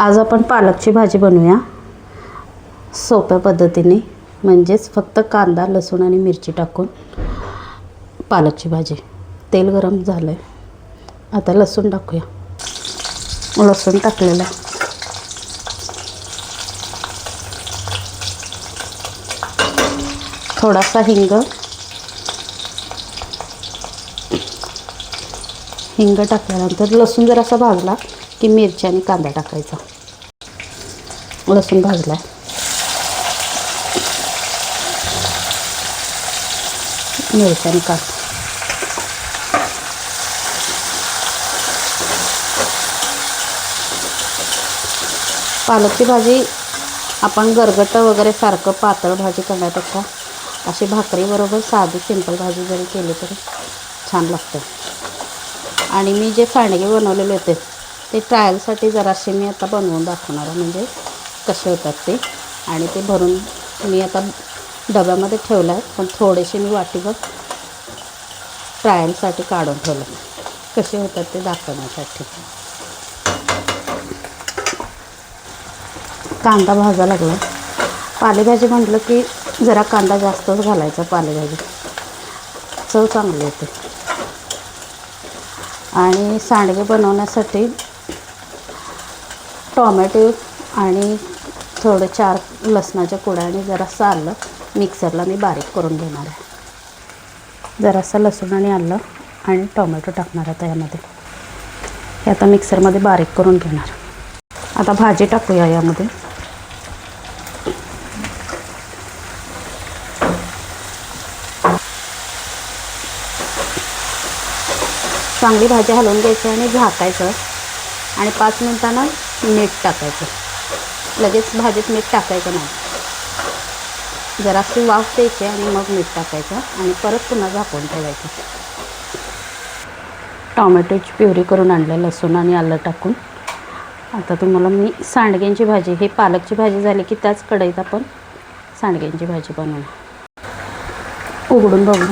आज आपण पालकची भाजी बनवूया. सोप्या पद्धतीने म्हणजेच फक्त कांदा लसूण आणि मिरची टाकून पालकची भाजी. तेल गरम झालं आहे आता लसूण टाकूया. लसूण टाकलेलं. आहे थोडासा हिंग हिंग टाकल्यानंतर लसूण जर असा भाजला की मिरची आणि कांदा टाकायचा. लसूण भाजला मिरची आणि कांदा. पालकची भाजी आपण गरगट वगैरे सारखं पातळ भाजी करण्यापेक्षा अशी भाकरीबरोबर साधी सिंपल भाजी जरी केली तरी छान लागते. आणि मी जे सांडगे बनवलेले होते ते ट्रायलसाठी जरासे मी आता बनवून दाखवणार आहे. म्हणजे कसे होतात ते. आणि ते भरून मी आता डब्यामध्ये ठेवलं आहे. पण थोडेसे मी वाटीभर ट्रायलसाठी काढून ठेवलं कसे होतात ते दाखवण्यासाठी. कांदा भाजा लागला. पालेभाजी म्हटलं की जरा कांदा जास्तच घालायचा पालेभाजी. चव चांगली होती. आणि सांडगे बनवण्यासाठी टॉमॅटो आणि थोडं चार लसणाच्या कुड्याने जरासं आलं. मिक्सरला मी बारीक करून घेणार आहे. जरासं लसूण आणि आलं आणि टोमॅटो टाकणार आता यामध्ये. हे आता मिक्सरमध्ये बारीक करून घेणार. आता भाजी टाकूया यामध्ये. चांगली भाजी हलवून घ्यायची आणि झाकायचं. आणि पाच मिनटानं मीठ टाकायचं. लगेच भाजीत मीठ टाकायचं नाही. जराशी वाफ द्यायची आणि मग मीठ टाकायचं आणि परत पुन्हा झाकून ठेवायचं. टॉमॅटोची प्युरी करून आणलं लसूण आणि आलं टाकून. आता तुम्हाला मी सांडग्यांची भाजी ही पालकची भाजी झाली की त्याच कढईत आपण सांडग्यांची भाजी बनवणार. उघडून बघू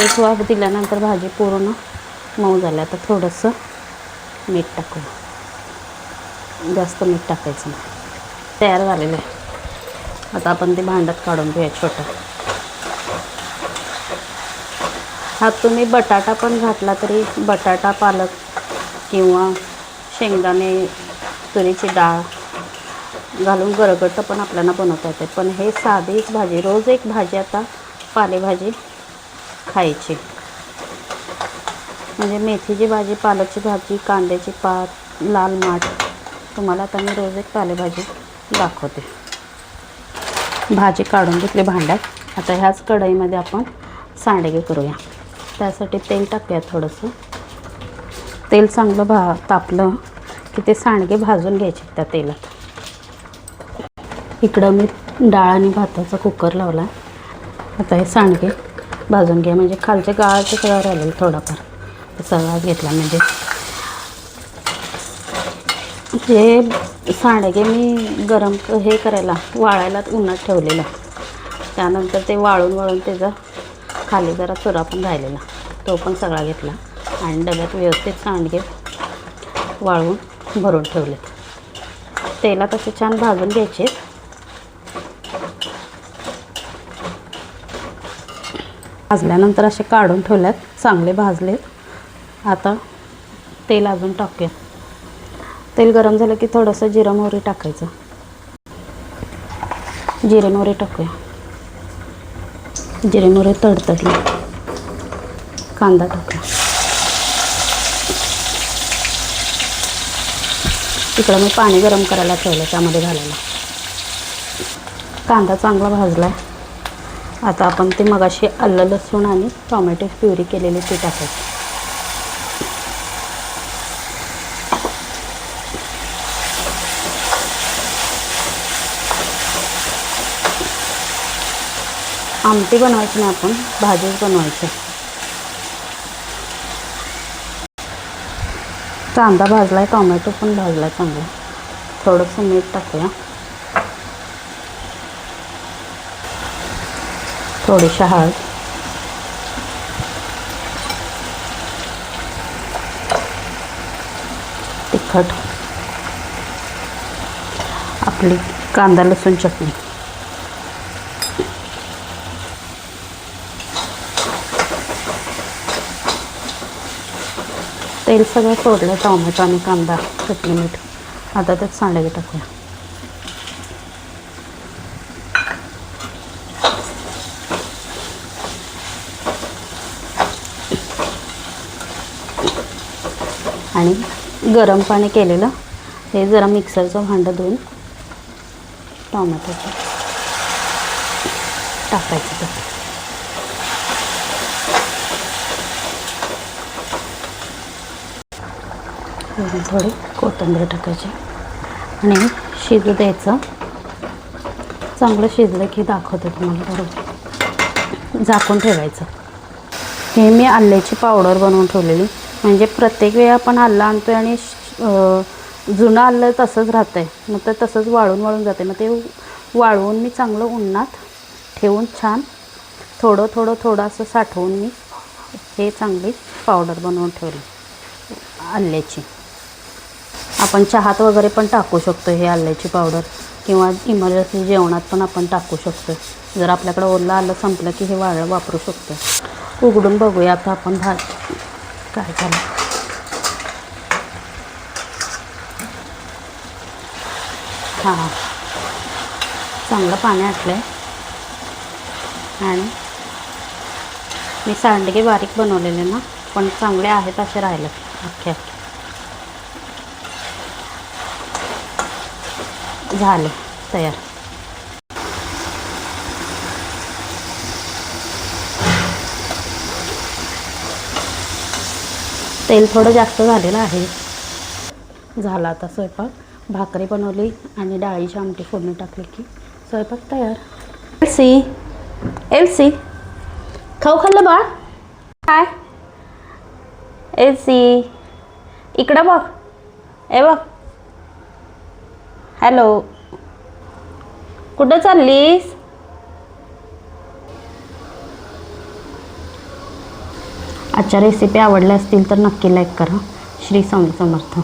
एक वाफ दिल्यानंतर भाजी पूर्ण मऊ झाली. आता थोडंसं मीठ टाकू. जास्त मीठ टाकायचं नाही. तयार झालेलं आहे. आता आपण ते भांड्यात काढून घेऊया छोटं. हा तुम्ही बटाटा पण घातला तरी बटाटा पालक किंवा शेंगदाणे तुरीची डाळ घालून गरगटं पण आपल्याला बनवता येते. पण हे साधीच भाजी रोज एक भाजी आता पालेभाजी खायची. म्हणजे मेथीची भाजी पालकची भाजी कांद्याची पात लाल माठ. तुम्हाला आता मी रोज एक पालेभाजी दाखवते. भाजी काढून घेतली भांड्यात. आता ह्याच कढईमध्ये आपण सांडगे करूया. त्यासाठी तेल टाकूया थोडंसं. तेल चांगलं भा तापलं की ते सांडगे भाजून घ्यायचे त्या तेलात. इकडं मी डाळ आणि भाताचा कुकर लावला आता हे सांडगे भाजून घ्या. म्हणजे खालच्या गाळाचं सगळं राहिलेलं थोडाफार. सगळा घेतला म्हणजे. हे सांडगे मी गरम हे करायला वाळायला उन्हात ठेवलेलं. त्यानंतर ते वाळून वाळून त्याचा खाली जरा चुरा पण राहिलेला. तो पण सगळा घेतला. आणि डब्यात व्यवस्थित सांडगे वाळवून भरून ठेवले तेला तसे छान भाजून घ्यायचे. भाजल्यानंतर असे काढून ठेवल्यात. चांगले भाजले आता तेल अजून टाकूया तेल गरम झालं की थोडंसं जिरं मोहरी टाकायचं. जिरे मोहरी टाकूया. जिरे मोहरी तडतडली. कांदा टाकूया. इकडं मी पाणी गरम करायला ठेवलं त्यामध्ये घालायला. कांदा चांगला भाजला आहे आता आपण ते मगाशी आलं लसूण आणि टोमॅटो प्युरी केलेली ते टाकायचे आमटी बनवायची नाही आपण भाजीच बनवायची. कांदा भाजला आहे टोमॅटो पण भाजला आहे चांगला. थोडंसं मीठ टाकूया. थोडीशी हळद. तिखट. आपली कांदा लसूण चटणी. तेल सगळं सोडलं टोमॅटो आणि कांदा चटणी मीठ. आता त्यात सांडगे टाकूया. आणि गरम पाणी केलेलं. हे जरा मिक्सरचं भांडं धुवून टोमॅटोचं टाकायचं ते. थोडी कोथिंबीर टाकायची. आणि शिजू द्यायचं. चांगलं शिजलं की दाखवते तुम्हाला बरोबर. झाकून ठेवायचं. हे मी आल्याची पावडर बनवून ठेवलेली. म्हणजे प्रत्येक वेळी आपण आलं आणतो आणि श- जुनं आलं तसंच राहतं आहे मग तर तसंच वाळून वाळून जाते मग ते वाळवून मी चांगलं उन्हात ठेवून छान थोडं थोडं थोडं असं साठवून मी हे चांगली पावडर बनवून ठेवली आल्याची आपण चहात वगैरे पण टाकू शकतो हे आल्याची पावडर किंवा इमर्जन्सी जेवणात पण आपण टाकू शकतो जर आपल्याकडे ओलं आलं संपलं की हे वाळ वापरू शकतो उघडून बघूया. आता आपण भात काय झालं हां. चांगलं पाणी आटलं आहे आणि मी सांडगे बारीक बनवलेले ना पण चांगले आहेत असे राहिले अख्खे अख्खे झाले. तयार. तेल थोडं जास्त झालेलं आहे. झाला आता स्वयंपाक. भाकरी बनवली आणि डाळीची आमटी फोडणी टाकली की स्वयंपाक तयार. एल सी एल सी खाऊ खाल्लं बाळ? काय? एल सी इकडं बघ. ए बघ. हॅलो. कुठं चाललीस? आजच्या रेसिपी आवडल्या असतील तर नक्की लाईक करा. श्री स्वामी समर्थ.